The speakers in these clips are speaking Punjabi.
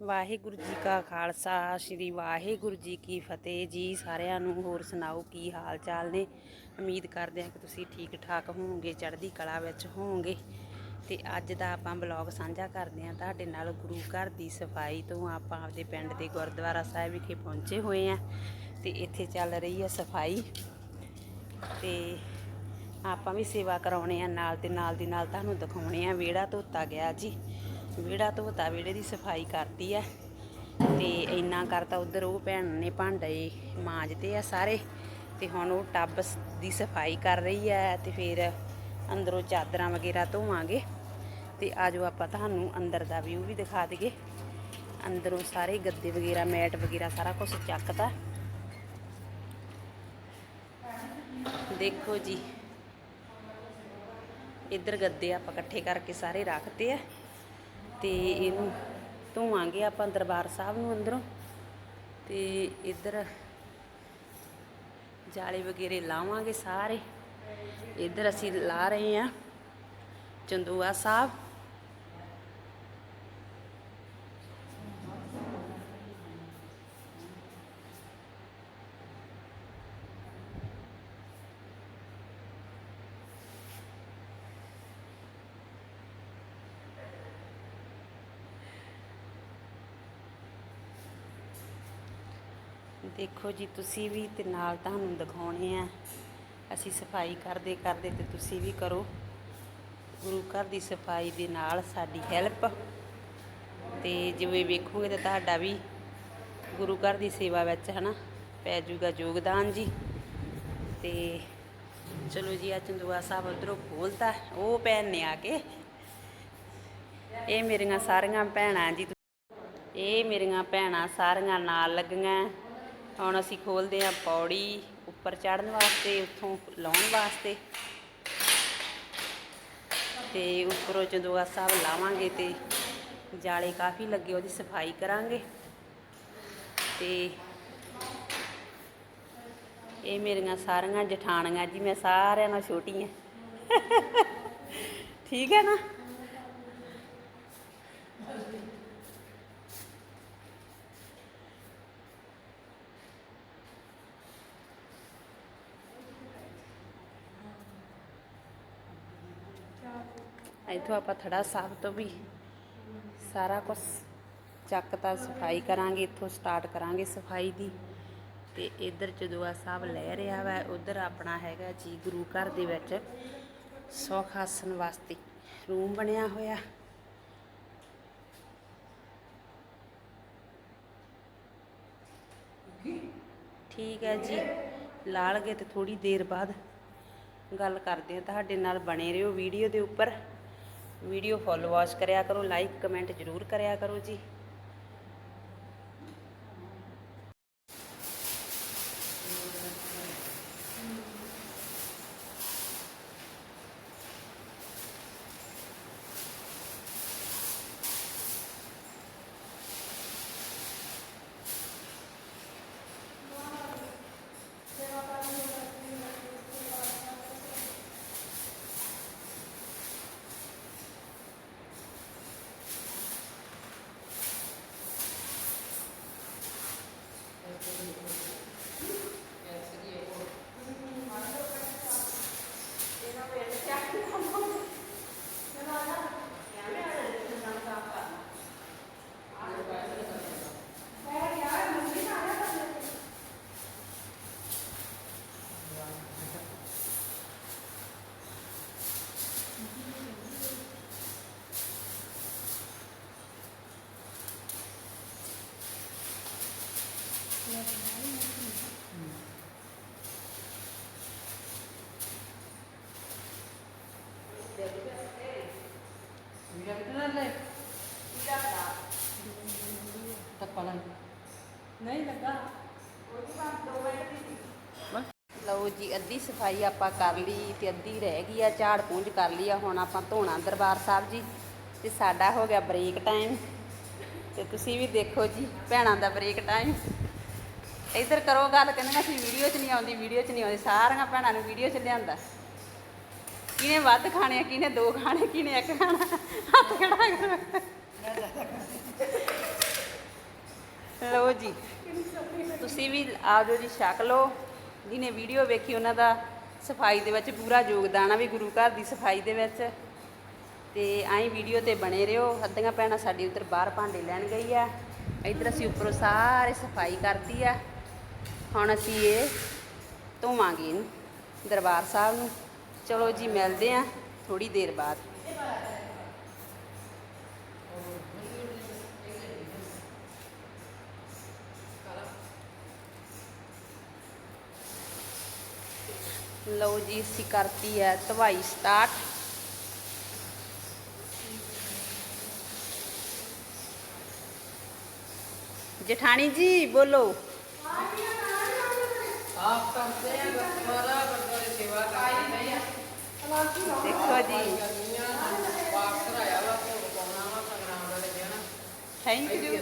ਵਾਹਿਗੁਰੂ ਜੀ ਕਾ ਖਾਲਸਾ, ਸ੍ਰੀ ਵਾਹਿਗੁਰੂ ਜੀ ਕੀ ਫਤਿਹ। ਜੀ ਸਾਰਿਆਂ ਨੂੰ ਹੋਰ ਸੁਣਾਓ ਕੀ ਹਾਲ ਚਾਲ ਨੇ? ਉਮੀਦ ਕਰਦੇ ਹਾਂ ਕਿ ਤੁਸੀਂ ਠੀਕ ਠਾਕ ਹੋਵੋਗੇ, ਚੜ੍ਹਦੀ ਕਲਾ ਵਿੱਚ ਹੋਵੋਗੇ। ਤੇ ਅੱਜ ਦਾ ਆਪਾਂ ਬਲੌਗ ਸਾਂਝਾ ਕਰਦੇ ਹਾਂ ਤੁਹਾਡੇ ਨਾਲ ਗੁਰੂ ਘਰ ਦੀ ਸਫ਼ਾਈ ਤੋਂ। ਆਪਾਂ ਆਪਦੇ ਪਿੰਡ ਦੇ ਗੁਰਦੁਆਰਾ ਸਾਹਿਬ ਵਿਖੇ ਪਹੁੰਚੇ ਹੋਏ ਹਾਂ ਤੇ ਇੱਥੇ ਚੱਲ ਰਹੀ ਹੈ ਸਫ਼ਾਈ। ਤੇ ਆਪਾਂ ਵੀ ਸੇਵਾ ਕਰਾਉਣੇ ਆ ਨਾਲ ਤੇ ਨਾਲ ਦੀ ਨਾਲ ਤੁਹਾਨੂੰ ਦਿਖਾਉਣੇ ਆ ਵਿਹੜਾ ਧੋਤਾ ਗਿਆ ਜੀ। ਵਿਹੜਾ ਧੋਤਾ, ਵਿਹੜੇ ਦੀ ਸਫ਼ਾਈ ਕਰਤੀ ਆ। ਤੇ ਇੰਨਾ ਕਰਤਾ ਉਧਰ ਉਹ ਭੈਣ ਨੇ, ਭਾਂਡੇ ਮਾਂਜਦੇ ਆ ਸਾਰੇ। ਤੇ ਹੁਣ ਉਹ ਟੱਬ ਦੀ ਸਫ਼ਾਈ ਕਰ ਰਹੀ ਆ ਤੇ ਫਿਰ ਅੰਦਰੋਂ ਚਾਦਰਾਂ ਵਗੈਰਾ ਧੋਵਾਂਗੇ। ਤੇ ਆਜੋ ਆਪਾਂ ਤੁਹਾਨੂੰ ਅੰਦਰ ਦਾ ਵਿਊ ਵੀ ਦਿਖਾ ਦਈਏ। ਅੰਦਰੋਂ ਸਾਰੇ ਗੱਦੇ ਵਗੈਰਾ, ਮੈਟ ਵਗੈਰਾ ਸਾਰਾ ਕੁਝ ਚੱਕਤਾ। ਦੇਖੋ ਜੀ। ਇੱਧਰ ਗੱਦੇ ਆਪਾਂ ਇਕੱਠੇ ਕਰਕੇ ਸਾਰੇ ਰੱਖਦੇ ਆ। ਤੇ ਇਹਨੂੰ ਧੋਵਾਂਗੇ ਆਪਾਂ ਦਰਬਾਰ ਸਾਹਿਬ ਨੂੰ ਅੰਦਰੋਂ। ਤੇ ਇੱਧਰ ਜਾਲੇ ਵਗੈਰੇ ਲਾਵਾਂਗੇ ਸਾਰੇ। ਇੱਧਰ ਅਸੀਂ ਲਾ ਰਹੇ ਆ ਚੰਦੂਆ ਸਾਹਿਬ। ਦੇਖੋ ਜੀ, ਤੁਸੀਂ ਵੀ ਤੇ ਨਾਲ ਤੁਹਾਨੂੰ ਦਿਖਾਉਣੇ ਆ। ਅਸੀਂ ਸਫ਼ਾਈ ਕਰਦੇ ਕਰਦੇ ਤੇ ਤੁਸੀਂ ਵੀ ਕਰੋ। ਗੁਰੂ ਘਰ ਦੀ ਸਫ਼ਾਈ ਦੇ ਨਾਲ ਸਾਡੀ ਹੈਲਪ। ਤੇ ਜਿਵੇਂ ਵੇਖੋਗੇ ਤਾਂ ਤੁਹਾਡਾ ਵੀ ਗੁਰੂ ਘਰ ਦੀ ਸੇਵਾ ਵਿੱਚ ਹਨਾ, ਪੈ ਜੂਗਾ ਯੋਗਦਾਨ ਜੀ। ਤੇ ਚਲੋ ਜੀ ਆ ਚੰਦੂਆ ਸਾਹਿਬ ਉਧਰੋਂ ਖੋਲਤਾ, ਉਹ ਭੈਣ ਨੇ ਆ ਕੇ। ਇਹ ਮੇਰੀਆਂ ਸਾਰੀਆਂ ਭੈਣਾਂ ਜੀ, ਇਹ ਮੇਰੀਆਂ ਭੈਣਾਂ ਸਾਰੀਆਂ ਨਾਲ ਲੱਗੀਆਂ। ਹੁਣ ਅਸੀਂ ਖੋਲਦੇ ਹਾਂ ਪੌੜੀ ਉੱਪਰ ਚੜ੍ਹਨ ਵਾਸਤੇ, ਉੱਥੋਂ ਲਾਉਣ ਵਾਸਤੇ। ਤੇ ਉੱਪਰੋਂ ਚੰਦੋਆ ਸਾਹਿਬ ਲਾਵਾਂਗੇ ਤੇ ਜਾਲੇ ਕਾਫੀ ਲੱਗੇ, ਉਹਦੀ ਸਫ਼ਾਈ ਕਰਾਂਗੇ। ਤੇ ਇਹ ਮੇਰੀਆਂ ਸਾਰੀਆਂ ਜਠਾਣੀਆਂ ਜੀ, ਮੈਂ ਸਾਰਿਆਂ ਨਾਲ ਛੋਟੀ ਹਾਂ। ਠੀਕ ਹੈ ਨਾ? ਇੱਥੋਂ ਆਪਾਂ ਥੜਾ ਸਾਹਿਬ ਤੋਂ ਵੀ ਸਾਰਾ ਕੁਝ ਚੱਕਤਾ ਸਫ਼ਾਈ ਕਰਾਂਗੇ, ਇੱਥੋਂ ਸਟਾਰਟ ਕਰਾਂਗੇ ਸਫ਼ਾਈ ਦੀ। ਤੇ ਇੱਧਰ ਚਦੂਆ ਸਾਹਿਬ ਲੈ ਰਿਹਾ ਵਾ, ਉਧਰ ਆਪਣਾ ਹੈਗਾ ਜੀ ਗੁਰੂ ਘਰ ਦੇ ਵਿੱਚ ਸੁੱਖ ਆਸਣ ਵਾਸਤੇ ਰੂਮ ਬਣਿਆ ਹੋਇਆ। ਠੀਕ ਹੈ ਜੀ ਲਾ ਲਗੇ ਤੇ ਥੋੜੀ ਦੇਰ ਬਾਅਦ ਗੱਲ ਕਰਦੇ ਆ ਤੁਹਾਡੇ ਨਾਲ ਬਣੇ ਰਹੋ ਵੀਡੀਓ ਦੇ ਉੱਪਰ। ਵੀਡੀਓ ਫੋਲੋ ਵਾਚ ਕਰਿਆ ਕਰੋ ਲਾਈਕ ਕਮੈਂਟ ਜ਼ਰੂਰ ਕਰਿਆ ਕਰੋ ਜੀ। ਨਹੀਂ ਲੱਗਾ। ਲਓ ਜੀ ਅੱਧੀ ਸਫ਼ਾਈ ਆਪਾਂ ਕਰ ਲਈ ਤੇ ਅੱਧੀ ਰਹਿ ਗਈ ਆ ਝਾੜ ਪੂੰਝ ਕਰ ਲਈ ਆ। ਹੁਣ ਆਪਾਂ ਧੋਣਾ ਦਰਬਾਰ ਸਾਹਿਬ ਜੀ। ਤੇ ਸਾਡਾ ਹੋ ਗਿਆ ਬ੍ਰੇਕ ਟਾਈਮ। ਤੇ ਤੁਸੀਂ ਵੀ ਦੇਖੋ ਜੀ ਭੈਣਾਂ ਦਾ ਬ੍ਰੇਕ ਟਾਈਮ। ਇੱਧਰ ਕਰੋ ਗੱਲ ਕਹਿੰਦੇ ਅਸੀਂ ਵੀਡੀਓ 'ਚ ਨਹੀਂ ਆਉਂਦੀ ਵੀਡੀਓ 'ਚ ਨਹੀਂ ਆਉਂਦੀ। ਸਾਰੀਆਂ ਭੈਣਾਂ ਨੂੰ ਵੀਡੀਓ 'ਚ ਲਿਆਂਦਾ। ਕਿਹਨੇ ਵੱਧ ਖਾਣੇ ਆ, ਕਿਹਨੇ ਦੋ ਖਾਣੇ, ਕਿਹਨੇ ਇੱਕ ਖਾਣਾ। ਹੱਥ ਖੜਾ ਕਰੋ। ਜੀ, ਤੁਸੀਂ ਵੀ ਆ ਜਾਓ ਜੀ, ਛਕ ਲਓ। ਜਿਹਨੇ ਵੀਡੀਓ ਵੇਖੀ, ਉਹਨਾਂ ਦਾ ਸਫ਼ਾਈ ਦੇ ਵਿੱਚ ਪੂਰਾ ਯੋਗਦਾਨ ਆ ਵੀ ਗੁਰੂ ਘਰ ਦੀ ਸਫ਼ਾਈ ਦੇ ਵਿੱਚ। ਤੇ ਐਂ ਵੀਡੀਓ ਤੇ ਬਣੇ ਰਹੋ। ਅੱਧੀਆਂ ਭੈਣਾਂ ਸਾਡੀ ਉਧਰ ਬਾਹਰ ਭਾਂਡੇ ਲੈਣ ਗਈ ਆ। ਇੱਧਰ ਅਸੀਂ ਉੱਪਰੋਂ ਸਾਰੇ ਸਫ਼ਾਈ ਕਰਤੀ ਆ। ਹੁਣ ਅਸੀਂ ਇਹ ਧੋਵਾਂਗੇ ਇਹਨੂੰ, ਦਰਬਾਰ ਸਾਹਿਬ ਨੂੰ। ਚਲੋ ਜੀ ਮਿਲਦੇ ਆ ਥੋੜੀ ਦੇਰ ਬਾਅਦ ਲਓ ਜੀ ਅਸੀਂ ਕਰਤੀ ਹੈ ਧਵਾਈ ਸਟਾਰਟ ਜਠਾਣੀ ਜੀ ਬੋਲੋ ਆਪ ਕਰਦੇ ਆ ਗੁਰਦੁਆਰਾ ਗੁਰਦੁਆਰੇ ਸੇਵਾ ਕਰਦੇ ਆ ਦੇਖੋ ਜੀ। ਥੈਂਕ ਯੂ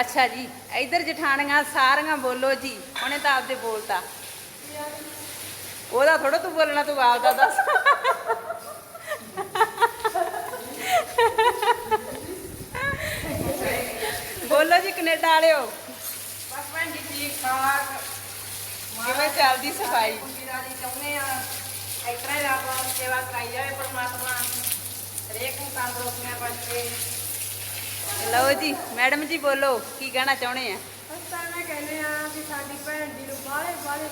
ਅੱਛਾ ਜੀ ਇਧਰ ਜਠਾਣੀਆਂ ਸਾਰੀਆਂ ਬੋਲੋ ਜੀ ਉਹਨੇ ਤਾਂ ਆਪਦੇ ਬੋਲਤਾ। ਉਹਦਾ ਥੋੜਾ ਤੂੰ ਬੋਲਣਾ ਤੂੰ ਆਪਦਾ ਦੱਸ। ਬੋਲੋ ਜੀ ਕੈਨੇਡਾ ਵਾਲਿਓ। ਬਸ ਭੈਣ ਜੀ ਠੀਕ ਠਾਕ। ਕਿਵੇਂ ਚੱਲਦੀ ਸਫ਼ਾਈ? ਵੀਰਾਂ ਦੀ ਚਾਹੁੰਦੇ ਆ। ਇਸ ਤਰ੍ਹਾਂ ਹੀ ਰੱਬ ਸੇਵਾ ਕਰਾਈ ਜਾਵੇ ਪਰਮਾਤਮਾ ਹਰੇਕ ਨੂੰ ਤੰਦਰੁਸਤੀਆਂ ਬਖਸ਼ੇ। ਲਓ ਜੀ ਮੈਡਮ ਜੀ ਬੋਲੋ ਕੀ ਕਹਿਣਾ ਚਾਹੁੰਦੇ ਆ? ਅਸਾਂ ਮੈਂ ਕਹਿੰਦੇ ਆ ਕਿ ਸਾਡੀ ਭੈਣ ਜੀ ਨੂੰ ਬਾਹਲੇ ਬਾਹਲੇ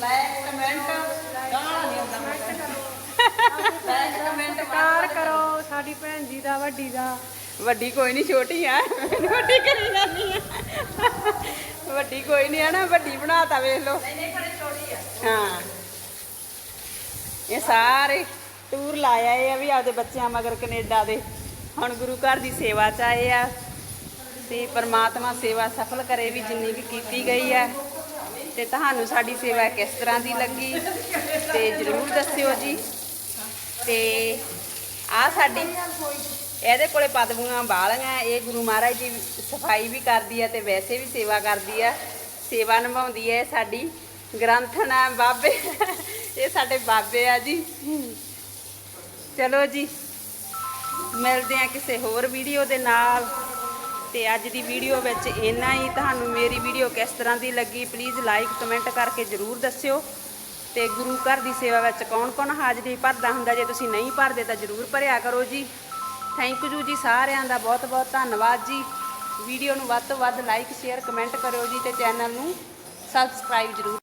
ਲਾਇਕ ਕਮੈਂਟ ਗਾਣਾ ਨਹੀਂ ਹੁੰਦਾ ਮੈਂ। ਕਮੈਂਟ ਕਾਰ ਕਰੋ ਸਾਡੀ ਭੈਣ ਜੀ ਦਾ ਵੱਡੀ ਦਾ। ਵੱਡੀ ਕੋਈ ਨਹੀਂ ਛੋਟੀ ਆ। ਵੱਡੀ ਕਰੀ ਜਾਂਦੀ ਆ। ਵੱਡੀ ਕੋਈ ਨਹੀਂ ਆ ਨਾ ਵੱਡੀ ਬਣਾਤਾ ਵੇਖ ਲਓ। ਨਹੀਂ ਨਹੀਂ ਖੜੇ ਛੋਟੀ ਆ। ਹਾਂ। ਇਹ ਸਾਰੇ ਟੂਰ ਲਾਇਆ ਇਹ ਆ ਵੀ ਆਪਦੇ ਬੱਚਿਆਂ ਮਗਰ ਕੈਨੇਡਾ ਦੇ। ਹੁਣ ਗੁਰੂ ਘਰ ਦੀ ਸੇਵਾ ਚ ਆਏ ਆ ਤੇ ਪਰਮਾਤਮਾ ਸੇਵਾ ਸਫਲ ਕਰੇ ਵੀ ਜਿੰਨੀ ਵੀ ਕੀਤੀ ਗਈ ਹੈ ਤੇ ਤੁਹਾਨੂੰ ਸਾਡੀ ਸੇਵਾ ਕਿਸ ਤਰ੍ਹਾਂ ਦੀ ਲੱਗੀ ਤੇ ਜਰੂਰ ਦੱਸਿਓ ਜੀ। ਤੇ ਆ ਸਾਡੀ ਇਹਦੇ ਕੋਲੇ ਪਦਮੂਆਂ ਬਾਲੀਆਂ ਇਹ ਗੁਰੂ ਮਹਾਰਾਜ ਦੀ ਸਫ਼ਾਈ ਵੀ ਕਰਦੀ ਹੈ ਤੇ ਵੈਸੇ ਵੀ ਸੇਵਾ ਕਰਦੀ ਹੈ ਸੇਵਾ ਨਿਭਾਉਂਦੀ ਹੈ ਸਾਡੀ। ਗ੍ਰੰਥਨ ਆ ਬਾਬੇ। ਇਹ ਸਾਡੇ ਬਾਬੇ ਆ ਜੀ। ਚਲੋ ਜੀ, ਮਿਲਦੇ ਆ ਕਿਸੇ ਹੋਰ ਵੀਡੀਓ ਦੇ ਨਾਲ। ਤੇ ਅੱਜ ਦੀ ਵੀਡੀਓ ਵਿੱਚ ਇੰਨਾ ਹੀ। ਤੁਹਾਨੂੰ ਮੇਰੀ ਵੀਡੀਓ ਕਿਸ ਤਰ੍ਹਾਂ ਦੀ ਲੱਗੀ ਪਲੀਜ਼ ਲਾਈਕ ਕਮੈਂਟ ਕਰਕੇ ਜਰੂਰ ਦੱਸਿਓ। ਤੇ ਗੁਰੂ ਘਰ ਦੀ ਸੇਵਾ ਵਿੱਚ ਕੌਣ-ਕੌਣ ਹਾਜ਼ਰੀ ਭਰਦਾ ਹੁੰਦਾ, ਜੇ ਤੁਸੀਂ ਨਹੀਂ ਭਰਦੇ ਤਾਂ ਜਰੂਰ ਭਰਿਆ ਕਰੋ ਜੀ। ਥੈਂਕ ਯੂ ਜੀ ਸਾਰਿਆਂ ਦਾ ਬਹੁਤ-ਬਹੁਤ ਧੰਨਵਾਦ ਜੀ। ਵੀਡੀਓ ਨੂੰ ਵੱਧ ਤੋਂ ਵੱਧ ਲਾਈਕ ਸ਼ੇਅਰ ਕਮੈਂਟ ਕਰਿਓ ਜੀ ਤੇ ਚੈਨਲ ਨੂੰ ਸਬਸਕ੍ਰਾਈਬ ਜਰੂਰ